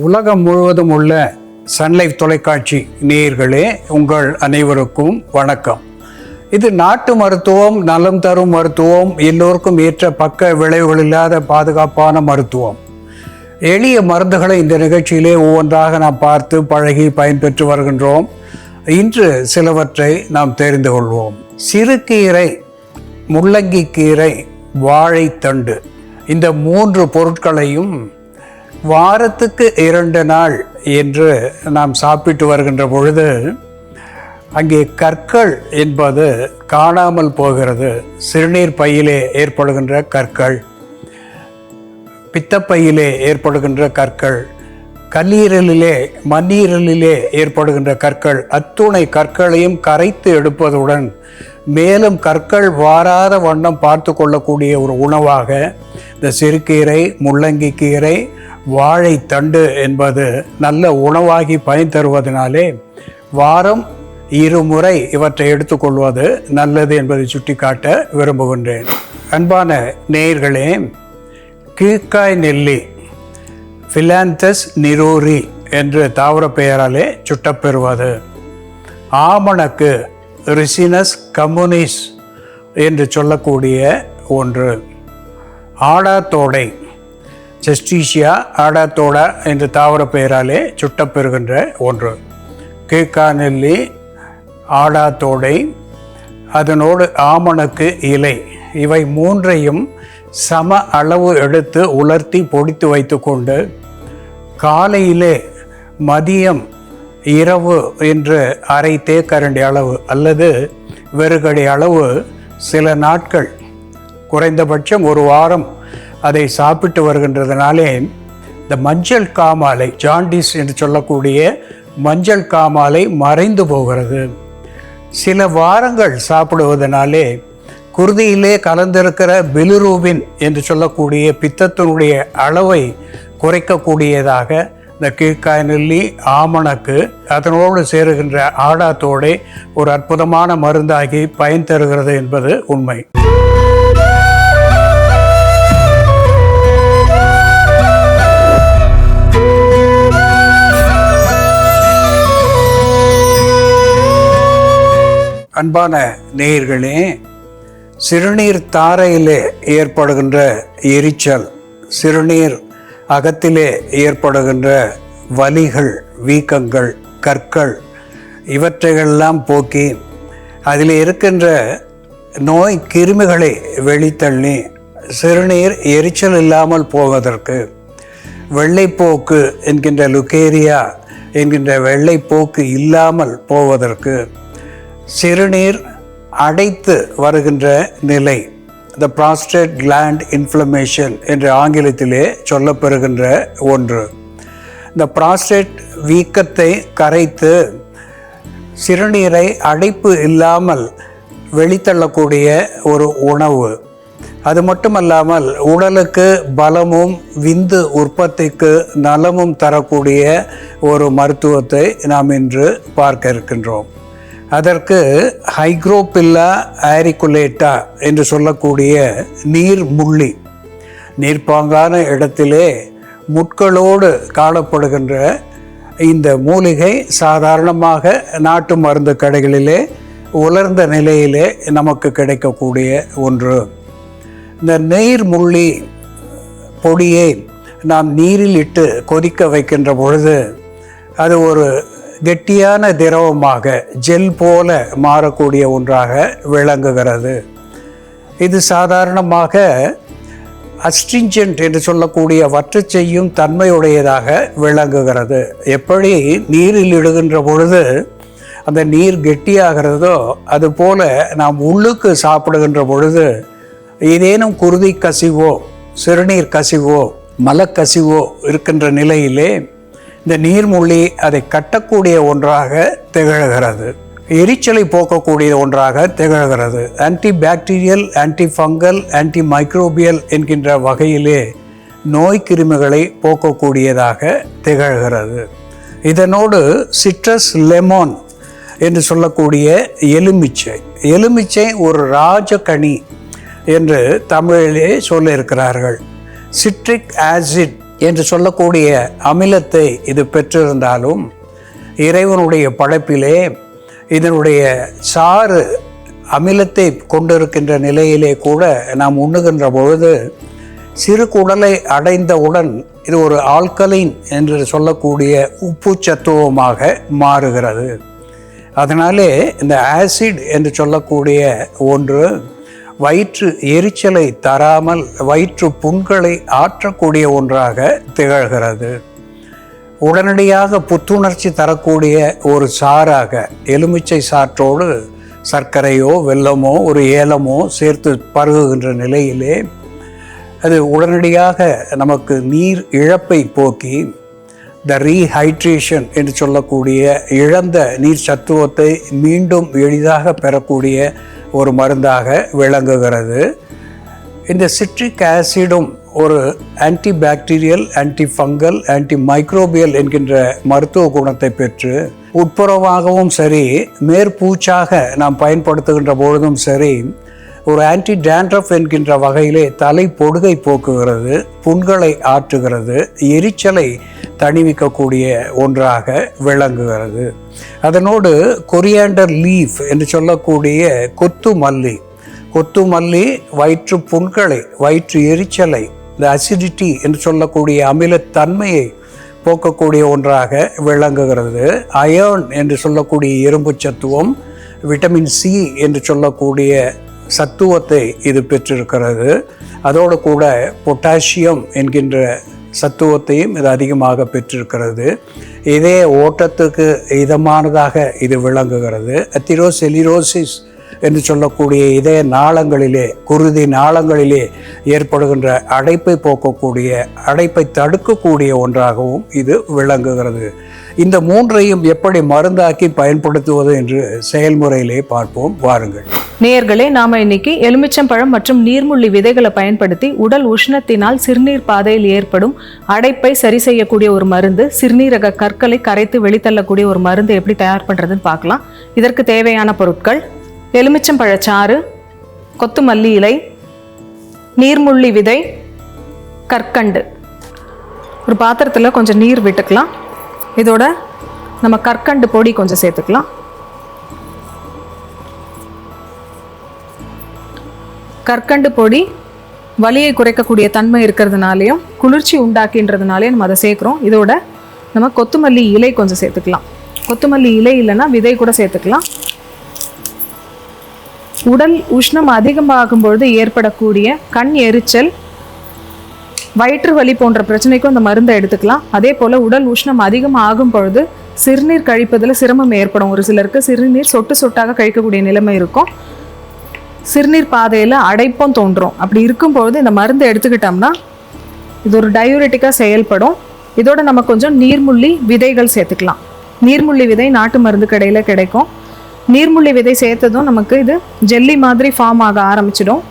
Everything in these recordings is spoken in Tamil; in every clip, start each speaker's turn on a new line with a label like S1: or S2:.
S1: உலகம் முழுவதும் உள்ள சன்லைஃப் தொலைக்காட்சி நேயர்களே உங்கள் அனைவருக்கும் வணக்கம். இது நாட்டு மருத்துவம் நலம் தரும் மருத்துவம் எல்லோருக்கும் ஏற்ற பக்க விளைவுகள் இல்லாத பாதுகாப்பான மருத்துவம். எளிய மருந்துகளை இந்த நிகழ்ச்சியிலே ஒவ்வொன்றாக நாம் பார்த்து பழகி பயன்பெற்று வருகின்றோம். இன்று சிலவற்றை நாம் தெரிந்து கொள்வோம். சிறுகீரை முள்ளங்கி கீரை வாழைத்தண்டு. இந்த மூன்று பொருட்களையும் வாரத்துக்கு இரண்டு நாள் என்று நாம் சாப்பிட்டு வருகின்ற பொழுது அங்கே கற்கள் என்பது காணாமல் போகிறது. சிறுநீர் பையிலே ஏற்படுகின்ற கற்கள் பித்தப்பையிலே ஏற்படுகின்ற கற்கள் கல்லீரலிலே மண்ணீரலிலே ஏற்படுகின்ற கற்கள் அத்துணை கற்களையும் கரைத்து எடுப்பதுடன் மேலும் கற்கள் வாராத வண்ணம் பார்த்து கொள்ளக்கூடிய ஒரு உணவாக இந்த சிறுகீரை முள்ளங்கி கீரை வாழைத்தண்டு என்பது நல்ல உணவாகி பயன் தருவதனாலே வாரம் இருமுறை இவற்றை எடுத்துக்கொள்வது நல்லது என்பதை சுட்டிக்காட்ட விரும்புகின்றேன். அன்பான நேயர்களே கீழ்காய் நெல்லி ஃபிலாந்தஸ் நிரோரி என்று தாவர பெயராலே சுட்டப்பெறுவது. ஆமணக்கு ரிசினஸ் கம்யூனிஸ் என்று சொல்லக்கூடிய ஒன்று. ஆடாத்தோடை செஸ்டீஷியா ஆடாத்தோடா என்ற தாவர பெயராலே சுட்டப்பெறுகின்ற ஒன்று. கீழ்காநெல்லி ஆடாத்தோடை அதனோடு ஆமணக்கு இலை. இவை மூன்றையும் சம அளவு எடுத்து உலர்த்தி பொடித்து வைத்துக்கொண்டு காலையிலே மதியம் இரவு என்று அரை தேக்கரண்டி அளவு அல்லது வெறுகடி அளவு சில நாட்கள் குறைந்தபட்சம் ஒரு வாரம் அதை சாப்பிட்டு வருகின்றதுனாலே இந்த மஞ்சள் காமாலை ஜாண்டிஸ் என்று சொல்லக்கூடிய மஞ்சள் காமாலை மறைந்து போகிறது. சில வாரங்கள் சாப்பிடுவதனாலே குருதியிலே கலந்திருக்கிற பிலிரூபின் என்று சொல்லக்கூடிய பித்தத்தினுடைய அளவை குறைக்கக்கூடியதாக இந்த கீழ்காய் நெல்லி ஆமணக்கு அதனோடு சேருகின்ற ஆடாத்தோடை ஒரு அற்புதமான மருந்தாகி பயன் தருகிறது என்பது உண்மை. அன்பான நேயர்களே சிறுநீர் தாரையிலே ஏற்படுகின்ற எரிச்சல் சிறுநீர் அகத்திலே ஏற்படுகின்ற வலிகள் வீக்கங்கள் கற்கள் இவற்றையெல்லாம் போக்கி அதில் இருக்கின்ற நோய் கிருமிகளை வெளித்தள்ளி சிறுநீர் எரிச்சல் இல்லாமல் போவதற்கு வெள்ளைப்போக்கு என்கின்ற லுகேரியா என்கின்ற வெள்ளைப்போக்கு இல்லாமல் போவதற்கு சிறுநீர் அடைத்து வருகின்ற நிலை த ப்ராஸ்டேட் கிளாண்ட் இன்ஃப்ளமேஷன் என்று ஆங்கிலத்திலே சொல்லப்பெறுகின்ற ஒன்று. இந்த ப்ராஸ்டேட் வீக்கத்தை கரைத்து சிறுநீரை அடைப்பு இல்லாமல் வெளித்தள்ளக்கூடிய ஒரு உணவு. அது மட்டுமல்லாமல் உடலுக்கு பலமும் விந்து உற்பத்திக்கு நலமும் தரக்கூடிய ஒரு மருத்துவத்தை நாம் இன்று பார்க்க இருக்கின்றோம். அதற்கு ஹைக்ரோபில்லா ஆரிகுலேட்டா என்று சொல்லக்கூடிய நீர் முள்ளி நீர்ப்பாங்கான இடத்திலே முட்களோடு காணப்படுகின்ற இந்த மூலிகை சாதாரணமாக நாட்டு மருந்து கடைகளிலே உலர்ந்த நிலையிலே நமக்கு கிடைக்கக்கூடிய ஒன்று. இந்த நீர் முள்ளி பொடியை நாம் நீரில் இட்டு கொதிக்க வைக்கின்ற பொழுது அது ஒரு கெட்டியான திரவமாக ஜெல் போல மாறக்கூடிய ஒன்றாக விளங்குகிறது. இது சாதாரணமாக அஸ்டிஞ்சன்ட் என்று சொல்லக்கூடிய வற்று செய்யும் தன்மையுடையதாக விளங்குகிறது. எப்படி நீரில் இடுகின்ற பொழுது அந்த நீர் கெட்டியாகிறதோ அதுபோல நாம் உள்ளுக்கு சாப்பிடுகின்ற பொழுது ஏதேனும் குருதி கசிவோ சிறுநீர் கசிவோ மலக்கசிவோ இருக்கின்ற நிலையிலே இந்த நீர்மூழ்கி அதை கட்டக்கூடிய ஒன்றாக திகழ்கிறது. எரிச்சலை போக்கக்கூடிய ஒன்றாக திகழ்கிறது. Anti bacterial anti fungal anti microbial என்கின்ற வகையிலே நோய் கிருமிகளை போக்கக்கூடியதாக திகழ்கிறது. இதனோடு சிட்ரஸ் லெமோன் என்று சொல்லக்கூடிய எலுமிச்சை. எலுமிச்சை ஒரு ராஜகனி என்று தமிழிலே சொல்லியிருக்கிறார்கள். சிட்ரிக் ஆசிட் என்று சொல்லக்கூடிய அமிலத்தை இது பெற்றிருந்தாலும் இறைவனுடைய படைப்பிலே இதனுடைய சாறு அமிலத்தை கொண்டிருக்கின்ற நிலையிலே கூட நாம் உண்ணுகின்ற பொழுது சிறு குடலை அடைந்தவுடன் இது ஒரு ஆல்கலைன் என்று சொல்லக்கூடிய உப்பு சத்துவமாக மாறுகிறது. அதனாலே இந்த ஆசிட் என்று சொல்லக்கூடிய ஒன்று வயிற்று எரிச்சலை தராமல் வயிற்று புண்களை ஆற்றக்கூடிய ஒன்றாக திகழ்கிறது. உடனடியாக புத்துணர்ச்சி தரக்கூடிய ஒரு சாறாக எலுமிச்சை சாற்றோடு சர்க்கரையோ வெல்லமோ ஒரு ஏலமோ சேர்த்து பருகுகின்ற நிலையிலே அது உடனடியாக நமக்கு நீர் இழப்பை போக்கி த ரீஹைட்ரேஷன் என்று சொல்லக்கூடிய இழந்த நீர் சத்துவத்தை மீண்டும் எளிதாக பெறக்கூடிய ஒரு மருந்தாக விளங்குகிறது. இந்த சிட்ரிக் ஆசிடும் ஒரு anti bacterial anti fungal anti microbial என்கின்ற மருத்துவ குணத்தை பெற்று உட்புறமாகவும் சரி மேற்பூச்சாக நாம் பயன்படுத்துகின்ற பொழுதும் சரி ஒரு ஆன்டி டேண்ட்ரஃப் என்கின்ற வகையிலே தலை பொடுகை போக்குகிறது புண்களை ஆற்றுகிறது எரிச்சலை தணிவிக்கக்கூடிய ஒன்றாக விளங்குகிறது. அதனோடு கொரியாண்டர் லீஃப் என்று சொல்லக்கூடிய கொத்து மல்லி கொத்து மல்லி வயிற்று புண்களை வயிற்று எரிச்சலை இந்த அசிடிட்டி என்று சொல்லக்கூடிய அமிலத்தன்மையை போக்கக்கூடிய ஒன்றாக விளங்குகிறது. அயர்ன் என்று சொல்லக்கூடிய இரும்பு சத்துவம் விட்டமின் சி என்று சொல்லக்கூடிய சத்துவத்தை இது பெற்றிருக்கிறது. அதோடு கூட பொட்டாசியம் என்கின்ற சத்துவத்தையும் இது அதிகமாக பெற்றிருக்கிறது. இதே ஓட்டத்துக்கு இதமானதாக இது விளங்குகிறது. அத்திரோசெலிரோசிஸ் என்று சொல்லக்கூடிய இதய நாளங்களிலே குருதி நாளங்களிலே ஏற்படுகின்ற அடைப்பை போக்கக்கூடிய அடைப்பை தடுக்கக்கூடிய ஒன்றாகவும் இது விளங்குகிறது. இந்த மூன்றையும் எப்படி மருந்தாக்கி பயன்படுத்துவது என்று செயல்முறையிலே பார்ப்போம். வாருங்கள்.
S2: நேர்களே நாம இன்னைக்கு எலுமிச்சம்பழம் மற்றும் நீர்முள்ளி விதைகளை பயன்படுத்தி உடல் உஷ்ணத்தினால் சிறுநீர் பாதையில் ஏற்படும் அடைப்பை சரி செய்யக்கூடிய ஒரு மருந்து சிறுநீரக கற்களை கரைத்து வெளித்தள்ளக்கூடிய ஒரு மருந்து எப்படி தயார் பண்ணுறதுன்னு பார்க்கலாம். இதற்கு தேவையான பொருட்கள் எலுமிச்சம்பழச்சாறு கொத்துமல்லி இலை நீர்முள்ளி விதை கற்கண்டு. ஒரு பாத்திரத்தில் கொஞ்சம் நீர் விட்டுக்கலாம். இதோட நம்ம கற்கண்டு பொடி கொஞ்சம் சேர்த்துக்கலாம். கற்கண்டு பொடி வலியை குறைக்கக்கூடிய தன்மை இருக்கிறதுனாலையும் குளிர்ச்சி உண்டாக்கின்றதுனாலையும் நம்ம அதை சேர்க்குறோம். இதோட நம்ம கொத்துமல்லி இலை கொஞ்சம் சேர்த்துக்கலாம். கொத்துமல்லி இலை இல்லைன்னா விதை கூட சேர்த்துக்கலாம். உடல் உஷ்ணம் அதிகமாகும் பொழுது ஏற்படக்கூடிய கண் எரிச்சல் வயிற்று வலி போன்ற பிரச்சனைக்கும் இந்த மருந்தை எடுத்துக்கலாம். அதே போல் உடல் உஷ்ணம் அதிகமாக ஆகும் பொழுது சிறுநீர் கழிப்பதில் சிரமம் ஏற்படும். ஒரு சிலருக்கு சிறுநீர் சொட்டு சொட்டாக கழிக்கக்கூடிய நிலைமை இருக்கும். சிறுநீர் பாதையில் அடைப்பும் தோன்றும். அப்படி இருக்கும்பொழுது இந்த மருந்தை எடுத்துக்கிட்டோம்னா இது ஒரு டயூரெட்டிக்காக செயல்படும். இதோட நம்ம கொஞ்சம் நீர்முள்ளி விதைகள் சேர்த்துக்கலாம். நீர்முள்ளி விதை நாட்டு மருந்து கடையில் கிடைக்கும். நீர்முள்ளி விதை சேர்த்ததும் நமக்கு இது ஜெல்லி மாதிரி ஃபார்ம் ஆக ஆரம்பிச்சிடும்.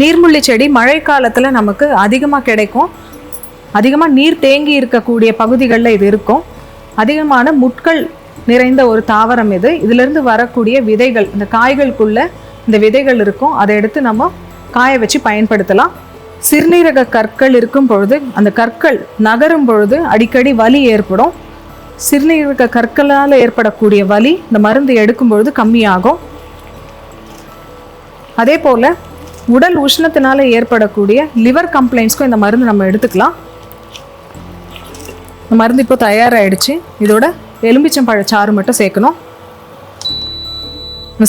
S2: நீர்முள்ளி செடி மழை காலத்தில் நமக்கு அதிகமாக கிடைக்கும். அதிகமாக நீர் தேங்கி இருக்கக்கூடிய பகுதிகளில் இது இருக்கும். அதிகமான முட்கள் நிறைந்த ஒரு தாவரம் இது. இதிலிருந்து வரக்கூடிய விதைகள் இந்த காய்களுக்குள்ள இந்த விதைகள் இருக்கும். அதை எடுத்து நம்ம காய வச்சு பயன்படுத்தலாம். சிறுநீரக கற்கள் இருக்கும் பொழுது அந்த கற்கள் நகரும் பொழுது அடிக்கடி வலி ஏற்படும். சிறுநீரக கற்களால் ஏற்படக்கூடிய வலி இந்த மருந்து எடுக்கும் பொழுது கம்மியாகும். அதே போல் உடல் உஷ்ணத்தினால ஏற்படக்கூடிய லிவர் கம்ப்ளைண்ட்ஸ்க்கும் இந்த மருந்து நம்ம எடுத்துக்கலாம். இந்த மருந்து இப்போ தயாராகிடுச்சு இதோட எலும்பிச்சம்பழ சாறு மட்டும் சேர்க்கணும்.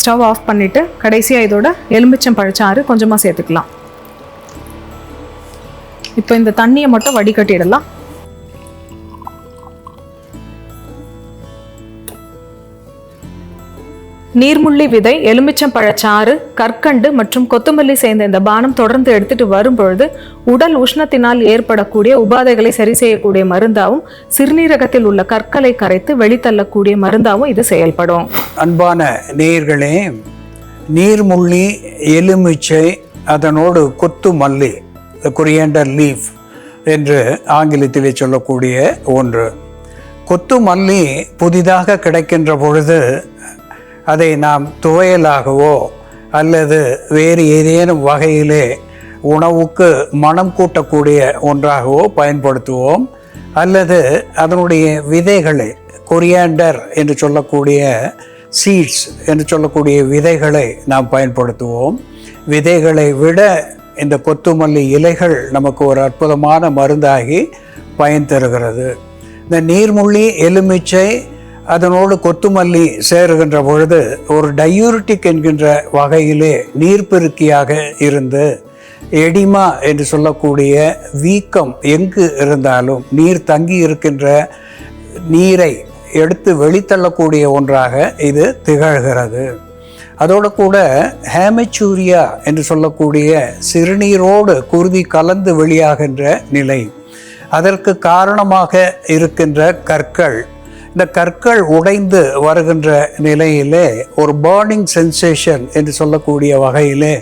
S2: ஸ்டவ் ஆஃப் பண்ணிவிட்டு கடைசியாக இதோட எலும்பிச்சம்பழ சாறு கொஞ்சமாக சேர்த்துக்கலாம். இப்போ இந்த தண்ணியை மட்டும் வடிகட்டிடலாம். நீர்முள்ளி விதை எலுமிச்சம்பழச்சாறு கற்கண்டு மற்றும் கொத்தமல்லி சேர்ந்த இந்த பானம் தொடர்ந்து எடுத்துட்டு வரும் பொழுது உடல் உஷ்ணத்தினால் ஏற்படக்கூடிய உபாதைகளை சரி செய்யக்கூடிய மருந்தாகவும் சிறுநீரகத்தில் உள்ள கற்களை கரைத்து வெளித்தள்ளக்கூடிய மருந்தாகவும் இது செயல்படும்.
S1: அன்பான நேயர்களே நீர்முள்ளி எலுமிச்சை அதனோடு கொத்து மல்லி கொரியண்டர் லீஃப் என்று ஆங்கிலத்திலே சொல்லக்கூடிய ஒன்று. கொத்து மல்லி புதிதாக கிடைக்கின்ற பொழுது அதை நாம் துவையலாகவோ அல்லது வேறு ஏதேனும் வகையிலே உணவுக்கு மனம் கூட்டக்கூடிய ஒன்றாகவோ பயன்படுத்துவோம். அல்லது அதனுடைய விதைகளை கொரியாண்டர் என்று சொல்லக்கூடிய சீட்ஸ் என்று சொல்லக்கூடிய விதைகளை நாம் பயன்படுத்துவோம். விதைகளை விட இந்த கொத்துமல்லி இலைகள் நமக்கு ஒரு அற்புதமான மருந்தாகி பயன் தருகிறது. இந்த நீர்முள்ளி எலுமிச்சை அதனோடு கொத்துமல்லி சேருகின்ற பொழுது ஒரு டயூரிட்டிக் என்கின்ற வகையிலே நீர்ப்பெருக்கியாக இருந்து எடிமா என்று சொல்லக்கூடிய வீக்கம் எங்கு இருந்தாலும் நீர் தங்கி இருக்கின்ற நீரை எடுத்து வெளித்தள்ளக்கூடிய ஒன்றாக இது திகழ்கிறது. அதோடு கூட ஹேமச்சூரியா என்று சொல்லக்கூடிய சிறுநீரோடு குருதி கலந்து வெளியாகின்ற நிலை. அதற்கு காரணமாக இருக்கின்ற கற்கள் இந்த கற்கள் உடைந்து வருகின்ற நிலையிலே ஒரு பேர்னிங் சென்சேஷன் என்று சொல்லக்கூடிய வகையிலே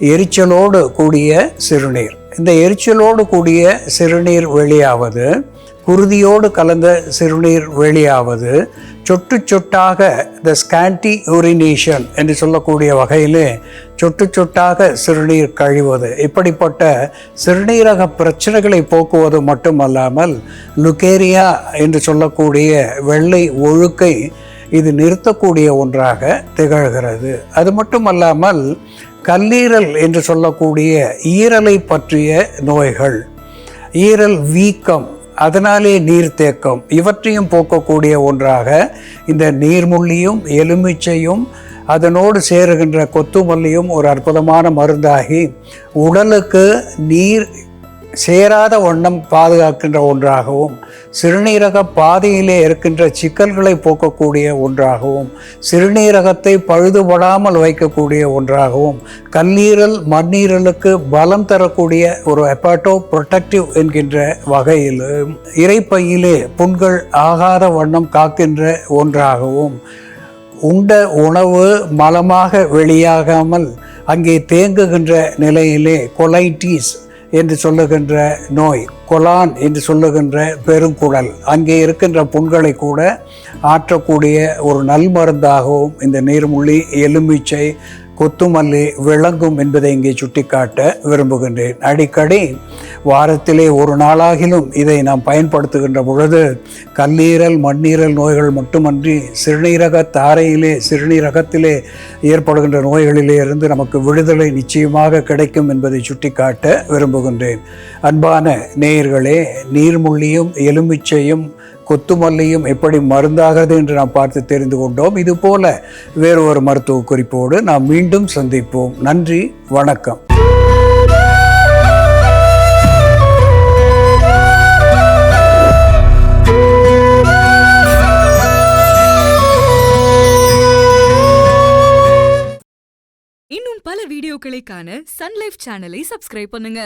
S1: எரிச்சலோடு கூடிய சிறுநீர். இந்த எரிச்சலோடு கூடிய சிறுநீர் வெளியாவது குருதியோடு கலந்த சிறுநீர் வெளியாவது சொட்டு சொட்டாக த ஸ்கேண்டி யூரினேஷன் என்று சொல்லக்கூடிய வகையிலே சொட்டு சொட்டாக சிறுநீர் கழிவது. இப்படிப்பட்ட சிறுநீரக பிரச்சனைகளை போக்குவது மட்டுமல்லாமல் லுகேரியா என்று சொல்லக்கூடிய வெள்ளை ஒழுக்கை இது நிறுத்தக்கூடிய ஒன்றாக திகழ்கிறது. அது மட்டுமல்லாமல் கல்லீரல் என்று சொல்லக்கூடிய ஈரலை பற்றிய நோய்கள் ஈரல் வீக்கம் அதனாலே நீர்த்தேக்கம். இவற்றையும் போக்கக்கூடிய ஒன்றாக இந்த நீர்முள்ளியும் எலுமிச்சையும் அதனோடு சேருகின்ற கொத்துமல்லியும் ஒரு அற்புதமான மருந்தாகி உடலுக்கு நீர் சேராத வண்ணம் பாதுகாக்கின்ற ஒன்றாகவும் சிறுநீரக பாதையிலே இருக்கின்ற சிக்கல்களை போக்கக்கூடிய ஒன்றாகவும் சிறுநீரகத்தை பழுதுபடாமல் வைக்கக்கூடிய ஒன்றாகவும் கல்லீரல் மண்ணீரலுக்கு பலம் தரக்கூடிய ஒரு ஹெப்பாட்டோ ப்ரொட்டக்டிவ் என்கின்ற வகையிலும் இறைப்பையிலே புண்கள் ஆகாத வண்ணம் காக்கின்ற ஒன்றாகவும் உண்ட உணவு மலமாக வெளியாகாமல் அங்கே தேங்குகின்ற நிலையிலே கொலைட்டிஸ் என்று சொல்லுகின்ற நோய் கொலான் என்று சொல்லுகின்ற பெருங்குடல். அங்கே இருக்கின்ற புண்களை கூட ஆற்றக்கூடிய ஒரு நல் மருந்தாகவும் இந்த நீர்முள்ளி எலுமிச்சை கொத்துமல்லி விளங்கும் என்பதை இங்கே சுட்டிக்காட்ட விரும்புகின்றேன். அடிக்கடி வாரத்திலே ஒரு நாளாகிலும் இதை நாம் பயன்படுத்துகின்ற பொழுது கல்லீரல் மண்ணீரல் நோய்கள் மட்டுமன்றி சிறுநீரக தாரையிலே சிறுநீரகத்திலே ஏற்படுகின்ற நோய்களிலே இருந்து நமக்கு விடுதலை நிச்சயமாக கிடைக்கும் என்பதை சுட்டிக்காட்ட விரும்புகின்றேன். அன்பான நேயர்களே நீர்முள்ளியும் எலுமிச்சையும் கொத்துமல்லியும் எப்படி மருந்தாகிறது என்று நாம் பார்த்து தெரிந்து கொண்டோம். இது போல வேறு ஒரு மருத்துவ குறிப்போடு நாம் மீண்டும் சந்திப்போம். நன்றி வணக்கம்.
S3: இன்னும் பல வீடியோக்களை காண சன்லைஃப் சேனலை சப்ஸ்கிரைப் பண்ணுங்க.